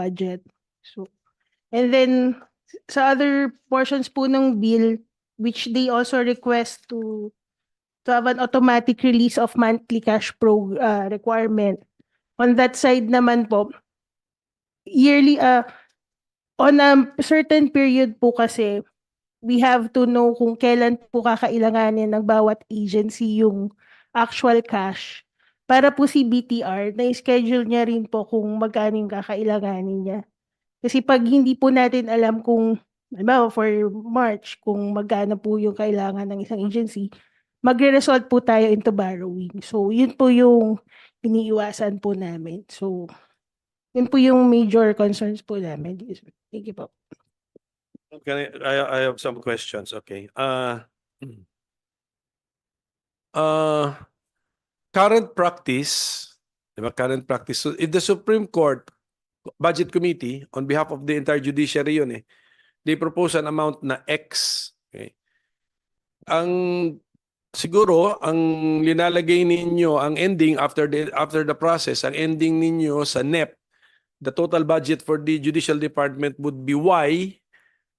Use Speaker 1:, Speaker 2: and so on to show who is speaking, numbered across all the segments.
Speaker 1: budget. So, and then sa other portions po ng bill, which they also request to to have an automatic release of monthly cash pro uh, requirement. On that side naman po, yearly, uh, on a certain period po kasi, we have to know kung kailan po kakailanganin ng bawat agency yung actual cash. Para po si BTR, na-schedule niya rin po kung magkano yung kakailanganin niya. Kasi pag hindi po natin alam kung, halimbawa for March, kung magkano po yung kailangan ng isang agency, magre-result po tayo into borrowing. So, yun po yung iniiwasan po namin. So, yun po yung major concerns po namin. Thank you po.
Speaker 2: Can I, I, I have some questions, okay. Uh, uh, current practice, di current practice, so if the Supreme Court Budget Committee, on behalf of the entire judiciary yun eh, they propose an amount na X, okay. Ang, siguro, ang linalagay ninyo, ang ending after the, after the process, ang ending ninyo sa NEP, the total budget for the judicial department would be Y,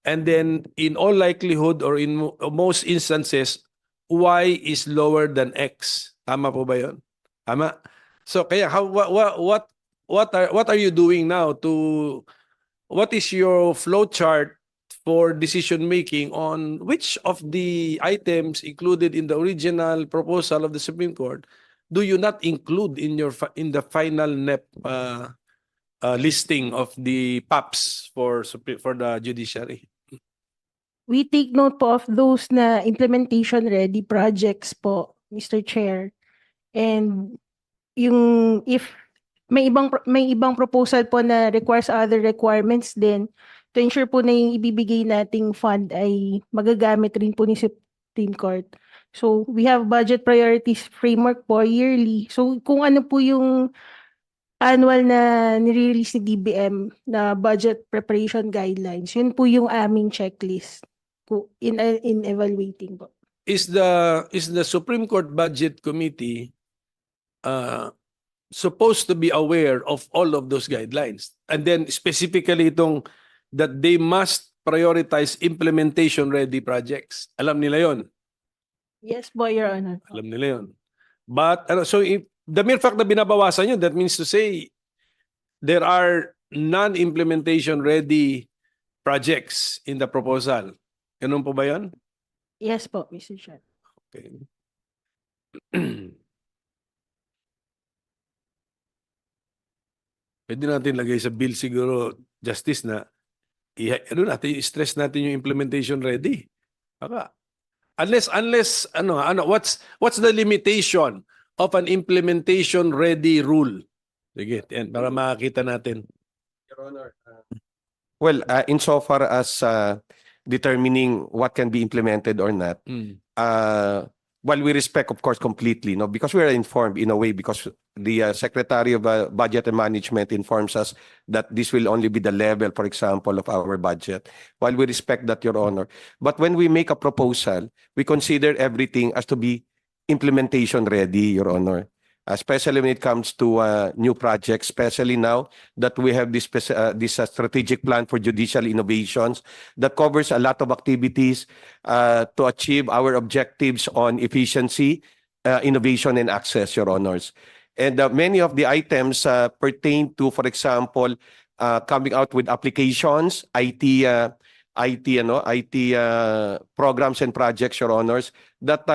Speaker 2: And then in all likelihood or in mo- most instances, Y is lower than X. Tama po ba 'yon? Tama. So kaya how what what what are what are you doing now to what is your flow chart for decision making on which of the items included in the original proposal of the Supreme Court do you not include in your in the final NEP uh, uh, listing of the PAPs for for the judiciary?
Speaker 1: We take note po of those na implementation ready projects po, Mr. Chair. And yung if may ibang may ibang proposal po na requires other requirements din to ensure po na yung ibibigay nating fund ay magagamit rin po ni Supreme Court. So we have budget priorities framework po yearly. So kung ano po yung annual na nire-release ni DBM na budget preparation guidelines, yun po yung aming checklist po in in evaluating po.
Speaker 2: is the is the Supreme Court Budget Committee uh, supposed to be aware of all of those guidelines and then specifically itong that they must prioritize implementation ready projects. Alam nila 'yon.
Speaker 1: Yes po, Your Honor.
Speaker 2: Alam nila 'yon. But ano, so if the mere fact na binabawasan yun, that means to say there are non-implementation ready projects in the proposal. Ganun po ba 'yon?
Speaker 1: Yes po, Mr. Chair.
Speaker 2: Okay. Pwede natin lagay sa bill siguro, Justice, na i ano natin, stress natin yung implementation ready. Baka. Unless, unless, ano, ano, what's, what's the limitation of an implementation ready rule? Sige, yan, para makakita natin.
Speaker 3: Your Honor. uh, Well, uh, insofar as uh, determining what can be implemented or not,
Speaker 2: Hmm.
Speaker 3: uh, while we respect, of course, completely, no, because we are informed in a way because the uh, Secretary of uh, Budget and Management informs us that this will only be the level, for example, of our budget. While we respect that, Your Honor, but when we make a proposal, we consider everything as to be implementation ready, Your Honor. Especially when it comes to uh, new projects, especially now that we have this uh, this uh, strategic plan for judicial innovations that covers a lot of activities uh, to achieve our objectives on efficiency, uh, innovation, and access, Your Honors. And uh, many of the items pertain to, for example, coming out with applications, IT, programs and projects, Your Honors, that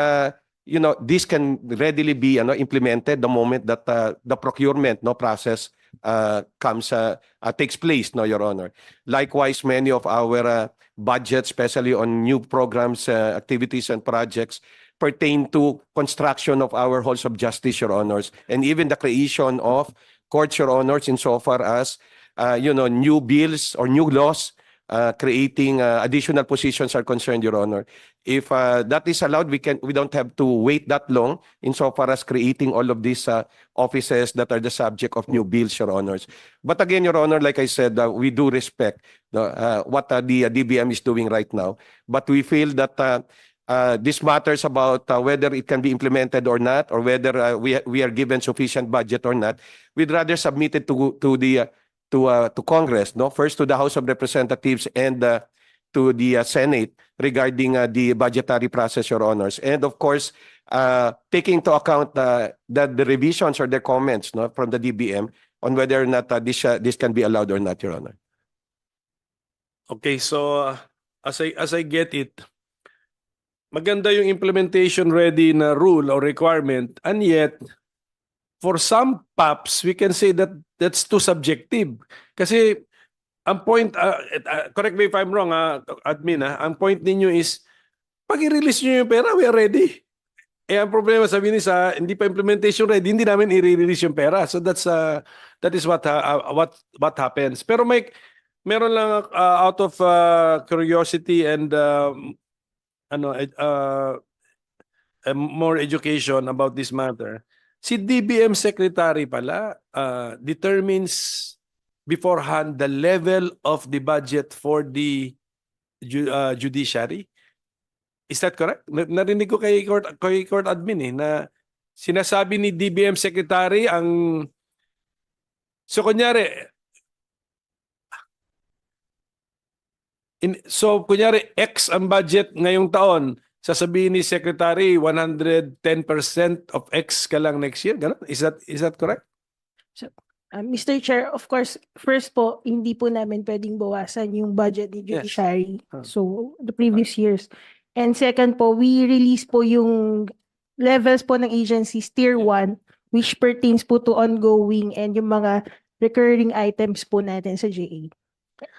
Speaker 3: you know this can readily be ano, implemented the moment that uh, the procurement no process uh, comes uh, uh, takes place, no, Your Honor. Likewise, many of our uh, budgets, especially on new programs, uh, activities, and projects, pertain to construction of our halls of justice, Your Honors, and even the creation of courts, Your Honors, insofar as uh, you know new bills or new laws uh, creating uh, additional positions are concerned, Your Honor. If uh, that is allowed, we can we don't have to wait that long insofar as creating all of these uh, offices that are the subject of new bills, Your Honors. But again, Your Honor, like I said, uh, we do respect the, uh, what uh, the uh, DBM is doing right now. But we feel that uh, uh, this matters about uh, whether it can be implemented or not, or whether uh, we we are given sufficient budget or not. We'd rather submit it to to the uh, to uh, to Congress, no? First to the House of Representatives and uh, to the uh, Senate regarding uh, the budgetary process, Your Honors. And of course, uh, taking into account uh, the, the revisions or the comments no, from the DBM on whether or not uh, this, uh, this can be allowed or not, Your Honor.
Speaker 2: Okay, so uh, as I as I get it, maganda yung implementation ready na rule or requirement and yet for some PAPs we can say that that's too subjective. Kasi ang point uh, uh, correct me if I'm wrong uh, admin ah, ang point ninyo is pag i-release niyo yung pera, we are ready. Eh ang problema sabi ni sa hindi pa implementation ready, hindi namin i-release yung pera. So that's uh, that is what uh, uh, what what happens. Pero may meron lang uh, out of uh, curiosity and um, ano uh, uh, more education about this matter. Si DBM secretary pala uh, determines beforehand the level of the budget for the ju- uh, judiciary. Is that correct? Na- Narinig ko kay court, kay court admin eh na sinasabi ni DBM secretary ang So kunyari In, so, kunyari, X ang budget ngayong taon, sasabihin ni Secretary, 110% of X ka lang next year? Ganun? Is that, is that correct?
Speaker 1: Uh, Mr. Chair, of course, first po, hindi po namin pwedeng bawasan yung budget ni
Speaker 2: Yes.
Speaker 1: Judiciary.
Speaker 2: Ah.
Speaker 1: So, the previous years. And second po, we release po yung levels po ng agencies, tier 1, which pertains po to ongoing and yung mga recurring items po natin sa JA.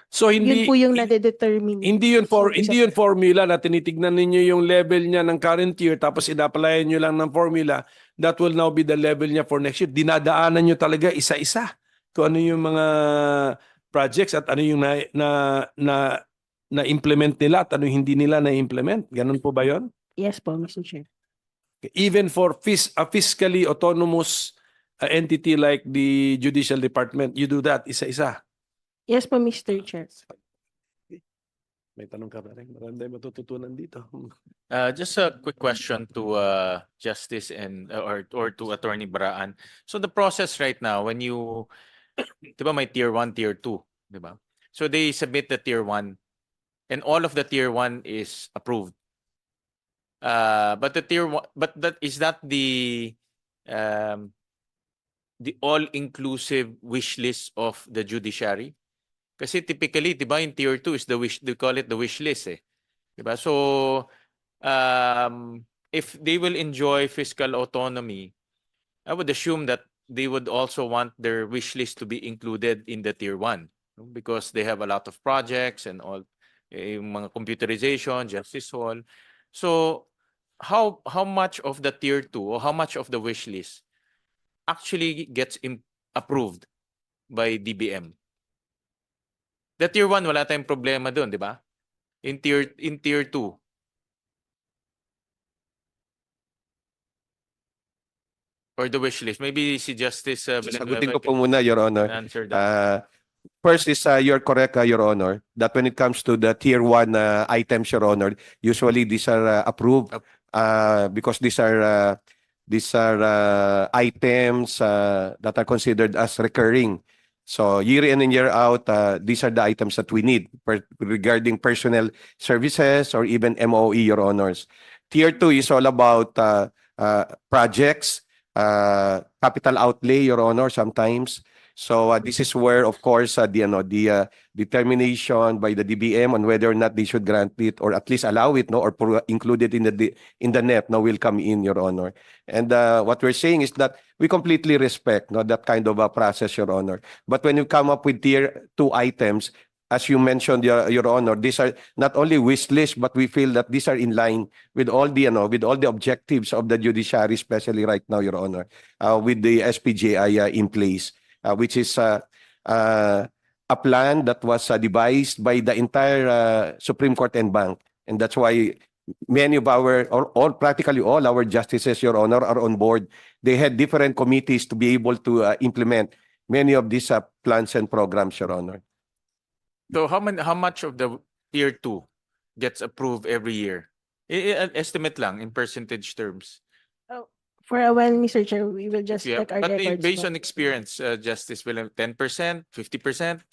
Speaker 2: So, hindi,
Speaker 1: Yun po yung nade-determine.
Speaker 2: hindi yun for hindi yun formula na tinitignan ninyo yung level niya ng current year tapos inaplayan niyo lang ng formula that will now be the level niya for next year dinadaanan niyo talaga isa-isa kung ano yung mga projects at ano yung na na na, na implement nila at ano yung hindi nila na implement ganun po ba yon
Speaker 1: Yes po, Mr. Chair.
Speaker 2: even for fis- a fiscally autonomous uh, entity like the judicial department you do that isa-isa
Speaker 1: Yes po, Mr. Chair.
Speaker 2: may tanong ka ba rin marami tayong matututunan dito
Speaker 4: Uh, just a quick question to uh, Justice and uh, or or to Attorney Baraan. So the process right now, when you, di ba may tier one, tier two, di ba? So they submit the tier one, and all of the tier one is approved. Uh, but the tier one, but that is that the um, the all-inclusive wish list of the judiciary? Kasi typically, di ba, in tier two is the wish, they call it the wish list eh. Di ba? So, um, if they will enjoy fiscal autonomy, I would assume that they would also want their wish list to be included in the tier one no? because they have a lot of projects and all, eh, yung mga computerization, justice hall. So, how how much of the tier two or how much of the wish list actually gets approved by DBM? The tier 1 wala tayong problema doon, di ba? In tier in tier 2. Or the wish list. Maybe si Justice uh,
Speaker 3: Sagutin ko po muna, Your Honor.
Speaker 4: answer that.
Speaker 3: Uh, first is, uh, you're correct, uh, Your Honor, that when it comes to the tier one uh, items, Your Honor, usually these are uh, approved
Speaker 4: Ap-
Speaker 3: uh, because these are uh, these are uh, items uh, that are considered as recurring. So year in and year out, uh, these are the items that we need per- regarding personnel services or even MOE, Your Honors. Tier two is all about uh, uh, projects, uh, capital outlay, Your Honor, sometimes. So uh, this is where, of course, uh, the, ano, the uh, determination by the DBM on whether or not they should grant it or at least allow it, no, or pro- include it in the in the net, no, will come in, Your Honor. And uh, what we're saying is that we completely respect, no, that kind of a process, Your Honor. But when you come up with tier two items, as you mentioned, Your, Your Honor, these are not only wish but we feel that these are in line with all the, you know, with all the objectives of the judiciary, especially right now, Your Honor, uh, with the SPJI uh, in place, uh, which is uh, uh, a plan that was uh, devised by the entire uh, Supreme Court and Bank. And that's why many of our, or all, practically all our justices, Your Honor, are on board. They had different committees to be able to uh, implement many of these uh, plans and programs, Your Honor.
Speaker 4: So how many how much of the tier 2 gets approved every year? An estimate lang in percentage terms.
Speaker 1: For a while, Mr. Chair, we will just
Speaker 4: Yeah,
Speaker 1: check our
Speaker 4: but
Speaker 1: records.
Speaker 4: based
Speaker 1: po.
Speaker 4: on experience, uh, Justice William, ten percent, fifty percent?